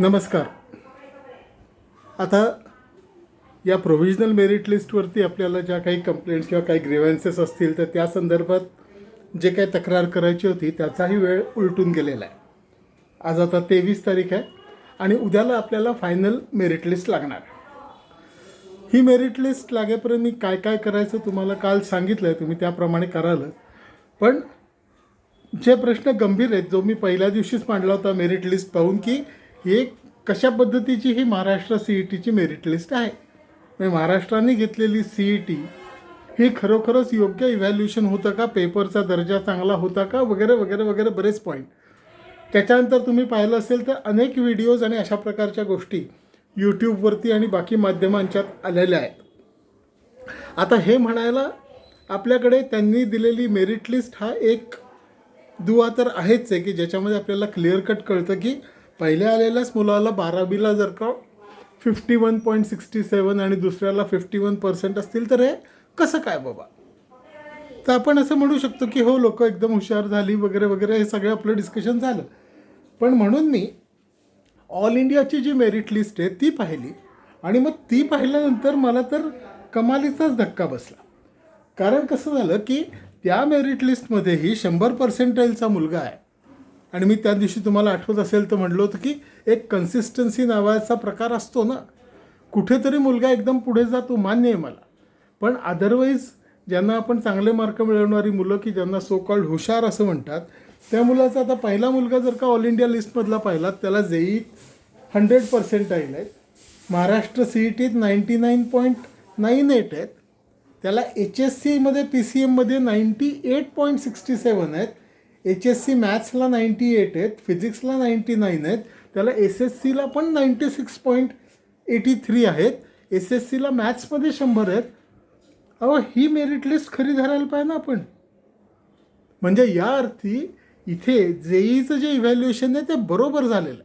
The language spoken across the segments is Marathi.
नमस्कार. आता या प्रोव्हिजनल मेरिट लिस्टवरती आपल्याला ज्या काही कंप्लेंट्स किंवा काही ग्रेव्हन्सेस असतील तर त्या संदर्भात जे काही तक्रार करायची होती त्याचाही वेळ उलटून गेलेला आहे. आज आता तेवीस तारीख आहे आणि उद्याला आपल्याला फायनल मेरिट लिस्ट लागणार ही मेरिट लिस्ट लागेपर्यंत मी काय काय करायचं तुम्हाला काल सांगितलं आहे तुम्ही त्याप्रमाणे करालच पण जे प्रश्न गंभीर आहेत जो मी पहिल्या दिवशीच मांडला होता मेरिट लिस्ट पाहून की हे कशा पद्धतीची ही महाराष्ट्र सी ई टीची मेरिट लिस्ट आहे? म्हणजे महाराष्ट्राने घेतलेली सी ई टी ही खरोखरच योग्य इव्हॅल्युएशन होतं का? पेपरचा दर्जा चांगला होता का? वगैरे वगैरे वगैरे बरेच पॉईंट त्याच्यानंतर तुम्ही पाहिलं असेल तर अनेक व्हिडिओज आणि अशा प्रकारच्या गोष्टी यूट्यूबवरती आणि बाकी माध्यमांच्यात आलेल्या आहेत. आता हे म्हणायला आपल्याकडे त्यांनी दिलेली मेरिट लिस्ट हा एक दुवा तर आहेच आहे की ज्याच्यामध्ये आपल्याला क्लिअर कट कळतं की पहिल्या आलेल्याच मुलाला बारावीला जर का fifty one point sixty seven आणि दुसऱ्याला फिफ्टी वन पर्सेंट असतील तर हे कसं काय बाबा? तर आपण असं म्हणू शकतो की हो लोक एकदम हुशार झाली वगैरे वगैरे हे सगळं आपलं डिस्कशन झालं. पण म्हणून मी ऑल इंडियाची जी मेरिट लिस्ट आहे ती पाहिली. आणि मग ती पाहिल्यानंतर मला तर कमालीचाच धक्का बसला. कारण कसं झालं की त्या मेरिट लिस्टमध्येही शंभर पर्सेंटाईलचा मुलगा आहे. आणि मी त्या दिवशी तुम्हाला आठवत असेल तर म्हणलं होतं की एक कन्सिस्टन्सी नावाचा प्रकार असतो ना. कुठेतरी मुलगा एकदम पुढे जातो मान्य आहे मला. पण अदरवाईज ज्यांना आपण चांगले मार्क मिळवणारी मुलं की ज्यांना सो कॉल्ड हुशार असं म्हणतात त्या मुलाचा आता पहिला मुलगा जर का ऑल इंडिया लिस्टमधला पाहिला त्याला जेई हंड्रेड पर्सेंटाईल आहेत. Maharashtra C E टीत ninety nine point nine eight आहेत. त्याला एच एस सीमध्ये पी सी एममध्ये ninety eight point sixty seven आहेत. एच एस सी मॅथ्सला नाईंटी एट आहेत फिजिक्सला नाईंटी नाईन आहेत त्याला एस एस सीला पण ninety six point eighty three आहेत एस एस सीला मॅथ्समध्ये शंभर आहेत. अहो ही मेरिट लिस्ट खरी धरायला पाहिजे ना आपण. म्हणजे या अर्थी इथे जेईचं जे इव्हॅल्युएशन आहे ते बरोबर झालेलं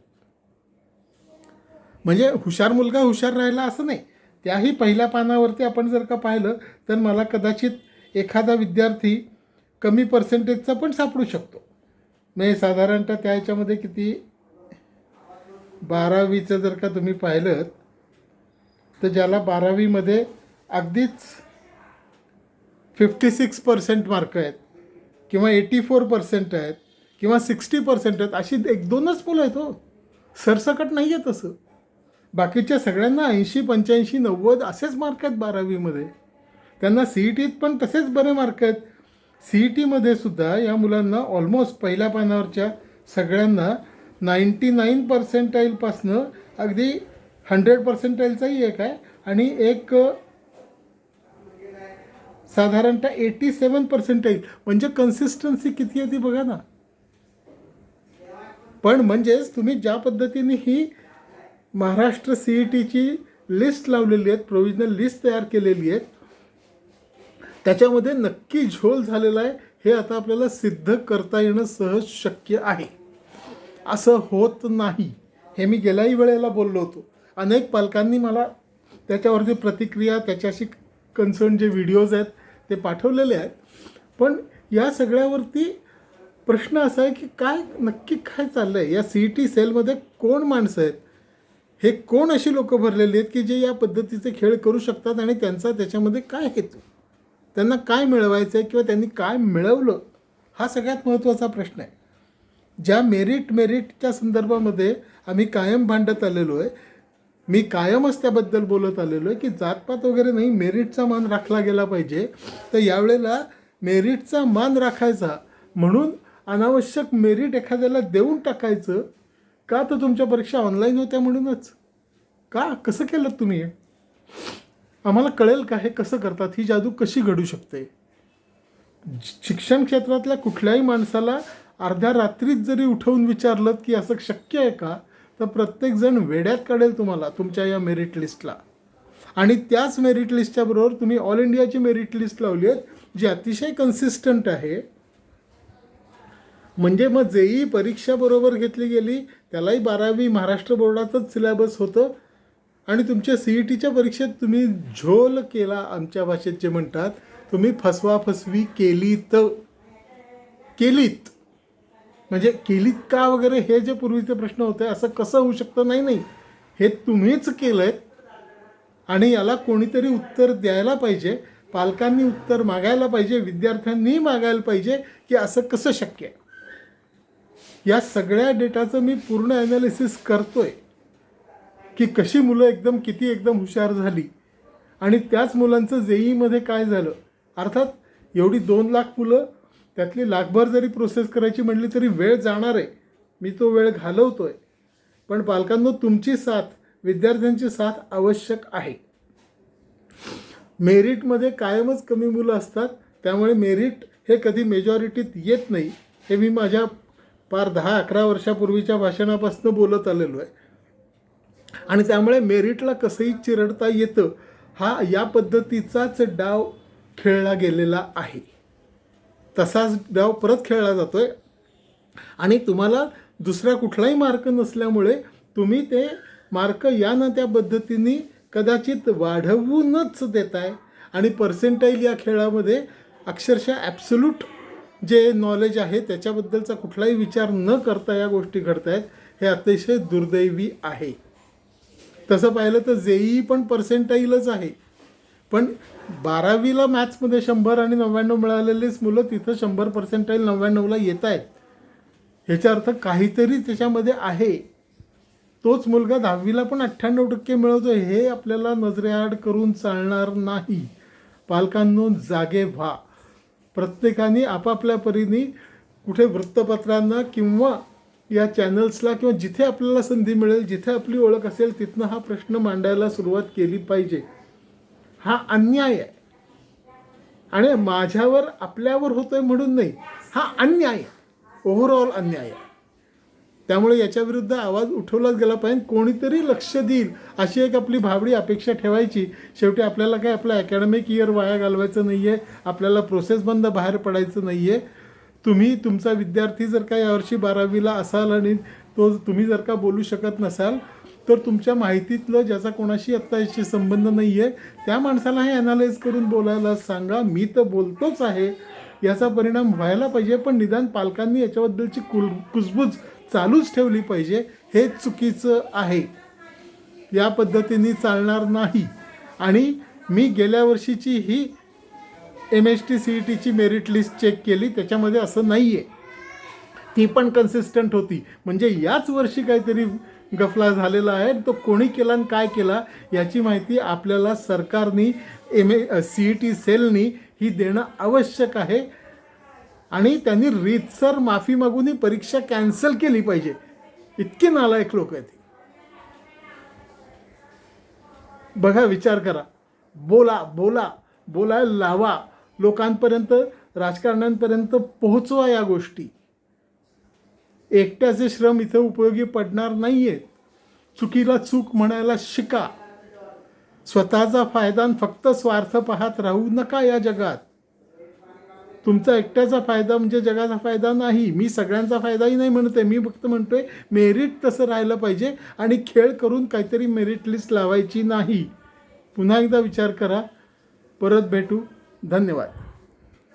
म्हणजे हुशार मुलगा हुशार राहिला असं नाही. त्याही पहिल्या पानावरती आपण जर का पाहिलं तर मला कदाचित एखादा विद्यार्थी कमी पर्सेंटेजचा पण सापडू शकतो. म्हणजे साधारणतः त्या ह्याच्यामध्ये किती? बारावीचं जर का तुम्ही पाहिलं तर ज्याला बारावीमध्ये अगदीच फिफ्टी सिक्स पर्सेंट मार्क आहेत किंवा एटी फोर पर्सेंट आहेत किंवा सिक्स्टी पर्सेंट आहेत अशी एक दोनच मुलं आहेत हो. सरसकट नाही आहे तसं. बाकीच्या सगळ्यांना ऐंशी पंच्याऐंशी नव्वद असेच मार्क आहेत बारावीमध्ये. त्यांना सी ई टीत पण तसेच बरे मार्क आहेत. सी ई टीमध्ये सुद्धा या मुलांना ऑलमोस्ट पहिल्या पानावरच्या सगळ्यांना नाईंटी नाईन पर्सेंटाईलपासनं अगदी हंड्रेड पर्सेंटाईलचाही एक आहे आणि एक साधारणतः एटी सेवन पर्सेंटाईल म्हणजे कन्सिस्टन्सी किती आहे ती बघा ना. पण म्हणजेच तुम्ही ज्या पद्धतीने ही महाराष्ट्र सी ई टीची लिस्ट लावलेली आहेत प्रोविजनल लिस्ट तयार केलेली आहेत त्याच्यामध्ये नक्की झोल झालेला आहे हे आता आपल्याला सिद्ध करता येणं सहज शक्य आहे. असं होत नाही. हे मी गेल्याही वेळेला बोललो होतो. अनेक पालकांनी मला त्याच्यावरती प्रतिक्रिया त्याच्याशी कन्सर्न जे व्हिडिओज आहेत ते पाठवलेले आहेत. पण या सगळ्यावरती प्रश्न असा आहे की काय नक्की काय चाललं आहे या सी ई टी सेलमध्ये कोण माणसं आहेत? हे कोण अशी लोकं भरलेली आहेत की जे या पद्धतीचे खेळ करू शकतात आणि त्यांचा त्याच्यामध्ये काय हेतू? त्यांना काय मिळवायचं आहे किंवा त्यांनी काय मिळवलं हा सगळ्यात महत्त्वाचा प्रश्न आहे. ज्या मेरिट मेरिटच्या संदर्भामध्ये आम्ही कायम भांडत आलेलो आहे मी कायमच त्याबद्दल बोलत आलेलो आहे की जातपात वगैरे नाही मेरिटचा मान राखला गेला पाहिजे. तर यावेळेला मेरिटचा मान राखायचा म्हणून अनावश्यक मेरिट एखाद्याला देऊन टाकायचं का तर तुमच्या परीक्षा ऑनलाईन होत्या म्हणूनच. का? कसं केलं तुम्ही आम्हाला कळेल का हे कसं करतात? ही जादू कशी घडू शकते? शिक्षण क्षेत्रातल्या कुठल्याही माणसाला अर्ध्या रात्रीत जरी उठवून विचारलं की असं शक्य आहे का तर प्रत्येकजण वेड्यात काढेल तुम्हाला तुमच्या या मेरिट लिस्टला आणि त्याच मेरिट लिस्टच्या बरोबर तुम्ही ऑल इंडियाची मेरिट लिस्ट लावली आहेत जी अतिशय कन्सिस्टंट आहे. म्हणजे मग जेई परीक्षा बरोबर घेतली गेली त्यालाही बारावी महाराष्ट्र बोर्डाचंच सिलेबस होतं आणि तुमच्या सी ई टीच्या परीक्षेत तुम्ही झोल केला आमच्या भाषेत जे म्हणतात तुम्ही फसवा फसवी केलीत. म्हणजे केलीत का वगैरे हे जे पूर्वीचे प्रश्न होते असं कसं होऊ शकतं? नाही नाही. हे तुम्हीच केलं आहे आणि याला कोणीतरी उत्तर द्यायला पाहिजे पालकांनी उत्तर मागायला पाहिजे विद्यार्थ्यांनी मागायला पाहिजे की असं कसं शक्य आहे? या सगळ्या डेटाचं मी पूर्ण ॲनालिसिस करतो आहे की कशी मुलं एकदम किती एकदम हुशार झाली. आणि त्याच मुलांचं जेईमध्ये काय झालं? अर्थात एवढी दोन लाख मुलं त्यातली लाखभर जरी प्रोसेस करायची म्हटली तरी वेळ जाणार आहे. मी तो वेळ घालवतो आहे पण पालकांनो तुमची साथ विद्यार्थ्यांची साथ आवश्यक आहे. मेरिटमध्ये कायमच कमी मुलं असतात. त्यामुळे मेरिट हे कधी मेजॉरिटीत येत नाही हे मी माझ्या पार दहा अकरा वर्षापूर्वीच्या भाषणापासून बोलत आलेलो आहे. आणि त्यामुळे मेरिटला कसंही चिरडता येतं हा या पद्धतीचाच डाव खेळला गेलेला आहे. तसाच डाव परत खेळला जातो आहे आणि तुम्हाला दुसरा कुठलाही मार्क नसल्यामुळे तुम्ही ते मार्क या ना त्या पद्धतीने कदाचित वाढवूनच देताय. आणि पर्सेंटाईल या खेळामध्ये अक्षरशः ॲब्सोल्यूट जे नॉलेज आहे त्याच्याबद्दलचा कुठलाही विचार न करता या गोष्टी घडत आहेत हे अतिशय दुर्दैवी आहे. तसं पाहिलं तर जेई पण पर्सेंटाईलच आहे. पण बारावीला मॅथ्समध्ये शंभर आणि नव्याण्णव मिळालेलीच मुलं तिथं शंभर पर्सेंटाईल नव्याण्णवला येत आहेत. ह्याचा अर्थ काहीतरी त्याच्यामध्ये आहे. तोच मुलगा दहावीला पण अठ्ठ्याण्णव टक्के मिळवतो हे आपल्याला नजरेआड करून चालणार नाही. पालकांनो जागे व्हा. प्रत्येकाने आपापल्या परीने कुठे वृत्तपत्रांना किंवा या चॅनल्सला किंवा जिथे आपल्याला संधी मिळेल जिथे आपली ओळख असेल तिथनं हा प्रश्न मांडायला सुरुवात केली पाहिजे. हा अन्याय आहे. आणि माझ्यावर आपल्यावर होतोय म्हणून नाही हा अन्याय आहे. ओव्हरऑल अन्याय आहे. त्यामुळे याच्याविरुद्ध आवाज उठवलाच गेला पाहिजे. कोणीतरी लक्ष देईल अशी एक आपली भाबडी अपेक्षा ठेवायची. शेवटी आपल्याला काय आपलं अकॅडमिक इयर वाया घालवायचं नाही आहे आपल्याला प्रोसेसबंद बाहेर पडायचं नाही आहे तुम्ही तुमचा विद्यार्थी जर का यावर्षी बारावीला असाल आणि तो तुम्ही जर का बोलू शकत नसाल तर तुमच्या माहितीतलं ज्याचा कोणाशी आत्ता याशी संबंध नाही आहे त्या माणसाला हे ॲनालाइज करून बोलायला सांगा. मी तर बोलतोच आहे. याचा परिणाम व्हायला पाहिजे पण निदान पालकांनी याच्याबद्दलची कुल कुजबूज चालूच ठेवली पाहिजे. हे चुकीचं आहे. या पद्धतीने चालणार नाही. आणि मी गेल्या वर्षीची ही M H T C E टीची मेरिट लिस्ट चेक केली त्याच्यामध्ये असं नाही आहे ती पण कन्सिस्टंट होती. म्हणजे याच वर्षी काहीतरी गफला झालेला आहे तो कोणी केला आणि काय केला याची माहिती आपल्याला सरकारनी M A C E T सेलनी ही देणं आवश्यक आहे. आणि त्यांनी रीतसर माफी मागून ही परीक्षा कॅन्सल केली पाहिजे. इतकी नालायक लोक आहेत बघा विचार करा. बोला बोला बोलायला लावा. लोकांपर्यंत राजकारण्यांपर्यंत पोहोचवा या गोष्टी. एकट्याचे श्रम इथं उपयोगी पडणार नाही आहेत चुकीला चूक म्हणायला शिका. स्वतःचा फायदा फक्त स्वार्थ पाहत राहू नका या जगात. तुमचा एकट्याचा फायदा म्हणजे जगाचा फायदा नाही. मी सगळ्यांचा फायदाही नाही म्हणते मी फक्त म्हणतोय मेरिट तसं राहिलं पाहिजे आणि खेळ करून काहीतरी मेरिट लिस्ट लावायची नाही. पुन्हा एकदा विचार करा. परत भेटू. धन्यवाद.